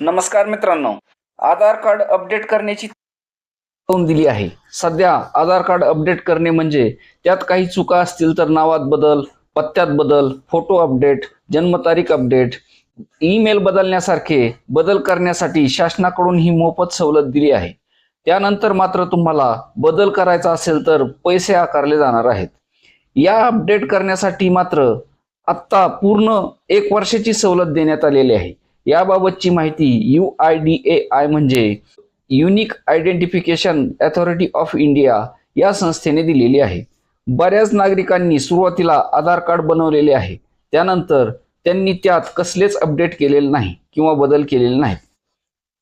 नमस्कार मित्रांनो. आधार card update करण्याची दिली आहे. सध्या आधार कार्ड अपडेट करणे म्हणजे त्यात काही चुका असतील तर नावात बदल पत्त्यात बदल फोटो अपडेट जन्मतारीख अपडेट ईमेल बदलण्यासारखे बदल करण्यासाठी शासनाकडून ही मोफत सवलत दिली आहे. त्यानंतर मात्र तुम्हाला बदल करायचा असेल तर पैसे आकारले जाणार आहेत. या अपडेट करण्यासाठी मात्र आत्ता पूर्ण एक वर्षाची सवलत देण्यात आलेली आहे. याबाबतची माहिती U I D A I म्हणजे unique identification authority of India या संस्थेने दिलेली आहे. बऱ्याच नागरिकांनी सुरुवातीला आधार कार्ड बनवलेले आहे. त्यानंतर त्यांनी त्यात कसलेच अपडेट केलेले नाही किंवा बदल केलेले नाहीत.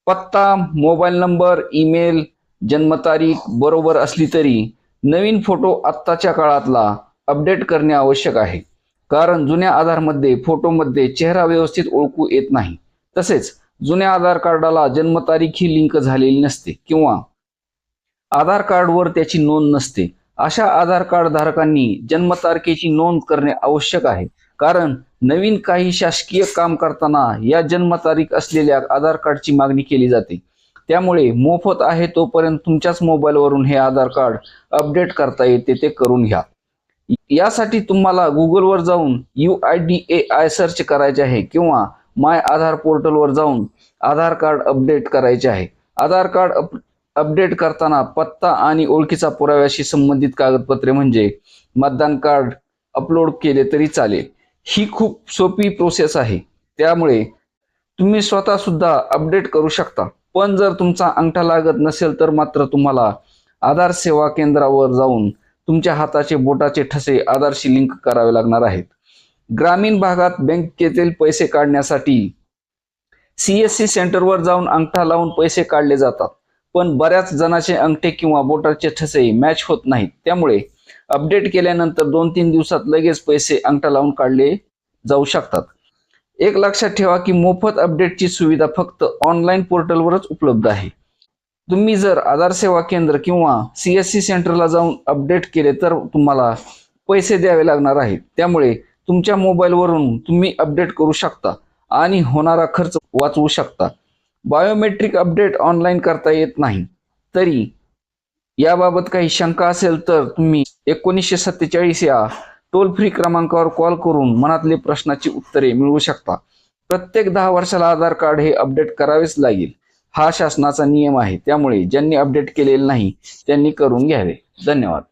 पत्ता मोबाईल नंबर ईमेल जन्मतारीख बरोबर असली तरी नवीन फोटो आत्ताच्या काळातला अपडेट करणे आवश्यक आहे. कारण जुन्या आधारमध्ये फोटोमध्ये चेहरा व्यवस्थित ओळखू येत नाही. तसेच जुन्या आधार कार्डाला जन्मतारीख ही लिंक झालेली नसते किंवा आधार कार्डवर त्याची नोंद नसते. अशा आधार कार्ड धारकांनी जन्मतारखेची नोंद करणे आवश्यक आहे. कारण नवीन काही शासकीय काम करताना या जन्मतारीख असलेल्या आधार कार्डची मागणी केली जाते. त्यामुळे मोफत आहे तोपर्यंत तुमच्याच मोबाईलवरून हे आधार कार्ड अपडेट करता येते ते करून घ्या. यासाठी तुम्हाला गुगलवर जाऊन U I D A I search करायचे आहे किंवा माय आधार पोर्टलवर जाऊन आधार कार्ड अपडेट करायचे आहे. आधार कार्ड अप अपडेट करताना पत्ता आणि ओळखीचा पुराव्याशी संबंधित कागदपत्रे म्हणजे मतदान कार्ड अपलोड केले तरी चालेल. ही खूप सोपी प्रोसेस आहे. त्यामुळे तुम्ही स्वतः सुद्धा अपडेट करू शकता. पण जर तुमचा अंगठा लागत नसेल तर मात्र तुम्हाला आधार सेवा केंद्रावर जाऊन तुमच्या हाताचे बोटाचे ठसे आधारशी लिंक करावे लागणार आहेत. ग्रामीण भागात बँकेतील पैसे काढण्यासाठी सीएससी सेंटरवर जाऊन अंगठा लावून पैसे काढले जातात. पण बऱ्याच जणांचे अंगठे किंवा बोटाचे ठसे मॅच होत नाहीत. त्यामुळे अपडेट केल्यानंतर दोन तीन दिवसात लगेच पैसे अंगठा लावून काढले जाऊ शकतात. एक लक्षात ठेवा की मोफत अपडेटची सुविधा फक्त ऑनलाईन पोर्टलवरच उपलब्ध आहे. तुम्ही जर आधार सेवा केंद्र किंवा सीएससी सेंटरला जाऊन अपडेट केले तर तुम्हाला पैसे द्यावे लागणार आहेत. त्यामुळे तुमच्या मोबाईलवरून तुम्ही अपडेट करू शकता आणि होणारा खर्च वाचवू शकता. बायोमेट्रिक अपडेट ऑनलाईन करता येत नाही. तरी याबाबत काही शंका असेल तर तुम्ही एकोणीसशे सत्तेचाळीस या टोल फ्री क्रमांकावर कॉल करून मनातले प्रश्नाची उत्तरे मिळवू शकता. प्रत्येक दहा वर्षाला आधार कार्ड हे अपडेट करावेच लागेल. हा शासनाचा नियम आहे. त्यामुळे ज्यांनी अपडेट केलेले नाही त्यांनी करून घ्यावे. धन्यवाद.